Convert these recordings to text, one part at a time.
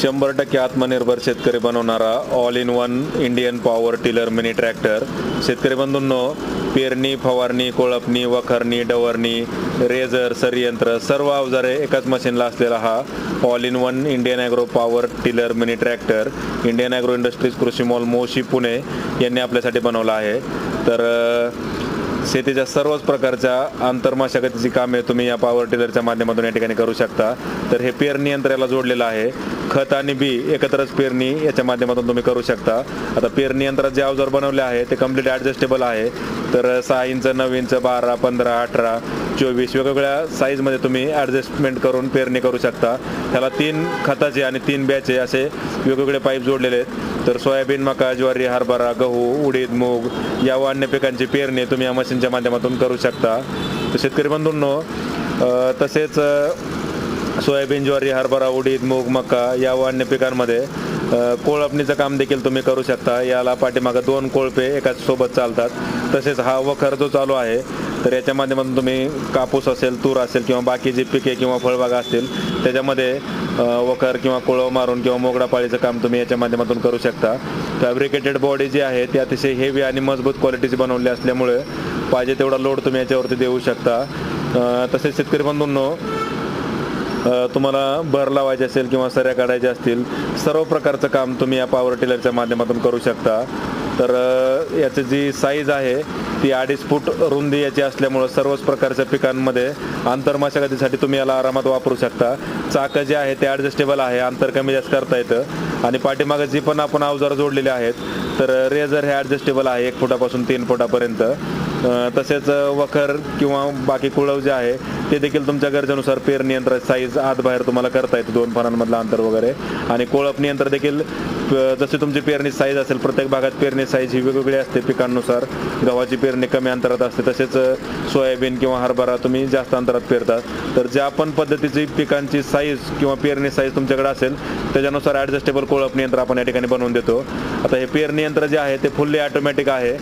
शंभर टक्के आत्मनिर्भर शेतकरी बनवणारा all in one Indian power tiller mini tractor शेतकरी बंधूंनो पेरणी फवारणी कोळपणी वखरणी डवरणी रेझर सरयंत्र सर्व अवजारे एकाच मशीनला असलेला हा all in one Indian agro power tiller mini tractor Indian agro industries कृषी मॉल मोशी पुणे यांनी आपल्यासाठी बनवला आहे. तर शेतीच्या सर्वच प्रकारच्या आंतरमशागतीची कामे तुम्ही या पॉवर टिलरच्या माध्यमातून या ठिकाणी करू शकता. तर हे पेरणी यंत्र याला जोडलेलं आहे. खत आणि बी एकत्रच पेरणी याच्या माध्यमातून तुम्ही करू शकता. आता पेरणी यंत्रात जे अवजार बनवले आहे ते कंप्लीट ॲडजस्टेबल आहे. तर सहा इंच नऊ इंच बारा पंधरा अठरा चोवीस वेगवेगळ्या साईजमध्ये तुम्ही ॲडजस्टमेंट करून पेरणी करू शकता. त्याला तीन खताचे आणि तीन बॅचे असे वेगवेगळे पाईप जोडलेले आहेत. तर सोयाबीन मका ज्वारी हरभरा गहू उडीद मूग या व अन्य पिकांची पेरणी तुम्ही या मशीनच्या माध्यमातून करू शकता. तर शेतकरी बंधूंनो तसेच सोयाबीन ज्वारी हरभरा उडीद मूग मका या व अन्य पिकांमध्ये कोळपणीचं काम देखील तुम्ही करू शकता. याला पाठीमागं दोन कोळपे एकाच सोबत चालतात. तसेच हा वखर जो चालू आहे तर याच्या माध्यमातून तुम्ही कापूस असेल तूर असेल किंवा बाकी जी पिके किंवा फळबागा असतील त्याच्यामध्ये वखर किंवा कोळव मारून किंवा मोगडा पाळीचं काम तुम्ही याच्या माध्यमातून करू शकता. फॅब्रिकेटेड बॉडी जी आहे ती अतिशय हेवी आणि मजबूत क्वालिटीची बनवली असल्यामुळे पाहिजे तेवढा लोड तुम्ही याच्यावरती देऊ शकता. तसेच शेतकरी बंधूंनो तुम्हाला भर लावायचे असेल किंवा सऱ्या काढायच्या असतील सर्व प्रकारचं काम तुम्ही या पॉवर टिलरच्या माध्यमातून करू शकता. तर याची जी साईज आहे ती अडीच फूट रुंदी याची असल्यामुळं सर्वच प्रकारच्या पिकांमध्ये आंतरमशागतीसाठी तुम्ही याला आरामात वापरू शकता. चाकं जे आहे ते ॲडजस्टेबल आहे अंतर कमी जास्त करता येतं. आणि पाठीमागं जी पण आपण अवजार जोडलेले आहेत तर रेझर हे ॲडजस्टेबल आहे एक फुटापासून तीन फुटापर्यंत. तसेच वखर किंवा बाकी कुळव जे आहे ते देखील तुमच्या गरजेनुसार पेर नियंत्रण साईज आत बाहेर तुम्हाला करता येते दोन फणांमधलं अंतर वगैरे. आणि कोळप नियंत्रण देखील जसे तुमची पेरणी साईज असेल प्रत्येक भागात पेरणी साईज ही वेगवेगळी असते पिकांनुसार. गव्हाची पेरणी कमी अंतरात असते तसेच सोयाबीन किंवा हरभरा तुम्ही जास्त अंतरात पेरतात. तर ज्या पण पद्धतीची पिकांची साईज किंवा पेरणी साईज तुमच्याकडे असेल त्याच्यानुसार ॲडजस्टेबल कोळपणी यंत्र आपण या ठिकाणी बनवून देतो. आता हे पेरणी यंत्र जे आहे ते फुल्ली ऑटोमॅटिक आहे.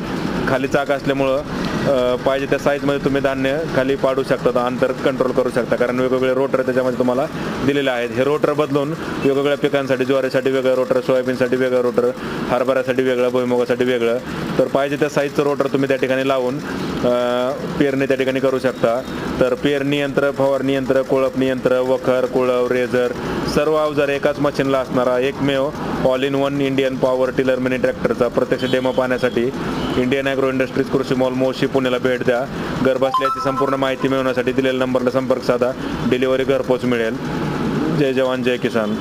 खाली चाक असल्यामुळं पाहिजे त्या साईजमध्ये तुम्ही धान्य खाली पाडू शकता अंतर कंट्रोल करू शकता. कारण वेगवेगळे रोटर त्याच्यामध्ये तुम्हाला दिलेले आहेत. हे रोटर बदलून वेगवेगळ्या पिकांसाठी ज्वारीसाठी वेगळं रोटर सोयाबीनसाठी वेगळं रोटर हरभऱ्यासाठी वेगळं भुईमुगासाठी वेगळं. तर पाहिजे त्या साईजचं रोटर तुम्ही त्या ठिकाणी लावून पेरणी त्या ठिकाणी करू शकता. तर पेरणी यंत्र फवारणी यंत्र कोळपणी यंत्र वखर कुळव रेझर सर्व अवजार एकाच मशीनला असणारा एकमेव all in one Indian power tiller mini ट्रॅक्टरचा प्रत्यक्ष डेमो पाहण्यासाठी इंडियन ॲग्रो इंडस्ट्रीज कृषी मॉल मोशी पुण्याला भेट द्या. गर्भासल्याची संपूर्ण माहिती मिळवण्यासाठी दिलेल्या नंबरला संपर्क साधा. डिलिव्हरी घरपोच मिळेल. जय जवान जय किसान.